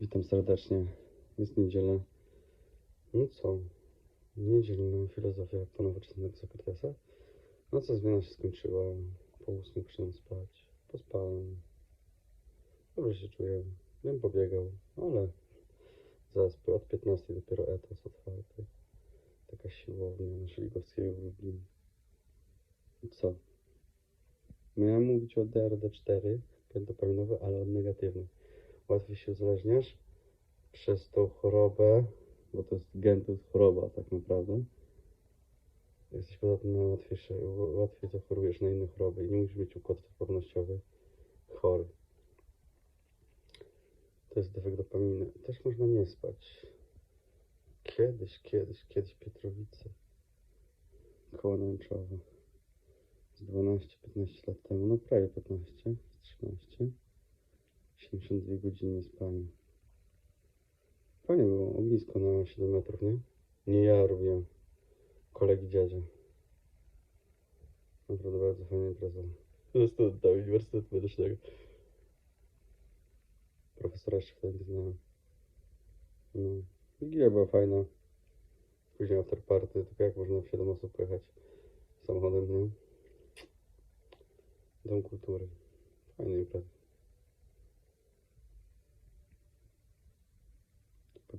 Witam serdecznie. Jest niedziela. No co? Niedzielna filozofia po nowoczesnego Sokratesa. No co, zmiana się skończyła. Po ósmej poszedłem spać. Pospałem. Dobrze się czuję. Bym pobiegał, ale zaraz od 15 dopiero etos otwarty. Taka siłownia na Szyligowskiego w Lublinie. I co? Miałem mówić o DRD4, pentopaminowe, ale od negatywnych. Łatwiej się uzależniasz przez tą chorobę, bo to jest gen, to jest choroba tak naprawdę. Jesteś tym najłatwiejszy, łatwiej zachorujesz na inne choroby i nie musisz mieć układ odpornościowy chory. To jest defekt dopaminy. Też można nie spać. Kiedyś, kiedyś, kiedyś Pietrowice. Koło Nęczowa. Z 12-15 lat temu, no prawie 15, z 13. 72 godziny spania. Fajnie było, ognisko na 7 metrów, nie? Nie ja robiłem. Kolegi dziadzia. Naprawdę bardzo fajna impreza. Studenta Uniwersytetu Medycznego. Profesora jeszcze wtedy nie znałem. No. Wigilia była fajna. Później after party, tylko jak można w 7 osób pojechać samochodem, nie? Dom kultury. Fajna impreza.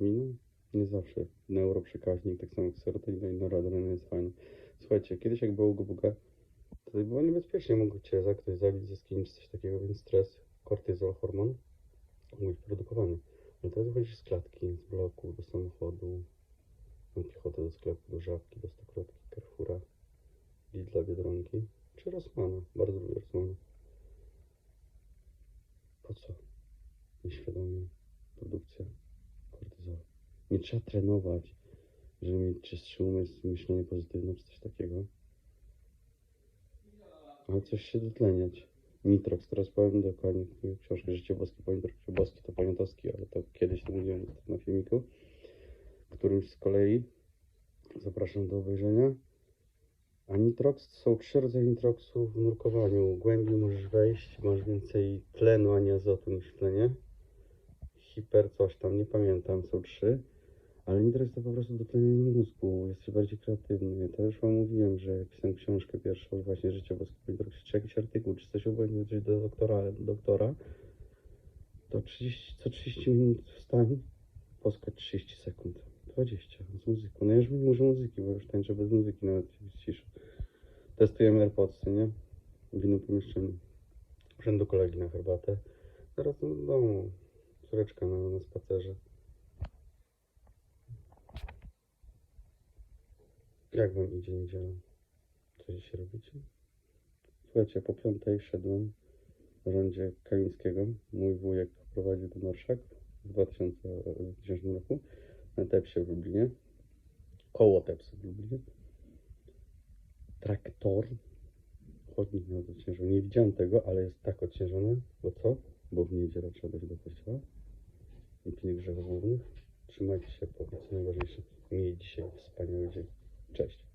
Dopamina? Nie zawsze. Neuroprzekaźnik, tak samo jak serotonina i noradrenalina jest fajna. Słuchajcie, kiedyś jak było gubuga, to było niebezpiecznie, mógł cię za ktoś zabić ze skinić coś takiego, więc stres, kortyzol, hormon mógł być produkowany. Ale teraz wychodzisz z klatki, z bloku, do samochodu, na piechotę do sklepu, do żabki, do stokrotki, Carrefoura, Lidla, Biedronki, czy Rossmana. Bardzo lubię Rossmana. Po co? Nieświadomie produkcja. Nie trzeba trenować, żeby mieć czystszy umysł, myślenie pozytywne czy coś takiego. Ale coś się dotleniać. Nitrox, teraz powiem dokładnie książkę Życie Boskie po Nitroxie. Boski to Poniatowski, ale to kiedyś to mówiłem na filmiku, którymś z kolei zapraszam do obejrzenia. A nitrox są trzy rodzaje nitroxu w nurkowaniu. Głębiej możesz wejść, masz więcej tlenu, a nie azotu niż tlenie. Hiper coś tam, nie pamiętam, są trzy. Ale nitrox to po prostu dotlenienie mózgu, jesteś bardziej kreatywny. To już wam mówiłem, że pisałem książkę pierwszą, właśnie Życie Boskie po Nitroxie, czy jakiś artykuł, czy coś obojętnie, coś do doktora, do doktora, to 30, co 30 minut wstań, poskać 30 sekund. 20 z muzyką. No ja już nie muszę muzyki, bo już tańczę bez muzyki, nawet w ciszy. Testujemy AirPodsy, nie? W innym pomieszczeniu. Poszedłem do kolegi na herbatę. Teraz do domu. Córeczka na, na spacerze. Jak wam idzie niedziela? Co dzisiaj robicie? Słuchajcie, po piątej szedłem w rzędzie Kamińskiego. Mój wujek prowadził ten orszak w 2000, w 2000 roku na Tepsie w Lublinie. Koło Tepsu w Lublinie. Traktor. Chodnik na odciężony. Nie widziałem tego, ale jest tak odciężony. Bo co? Bo w niedzielę trzeba dojść do kościoła. I grzechów głównych. Trzymajcie się, po co najważniejsze. Miej dzisiaj wspaniały dzień. Cześć.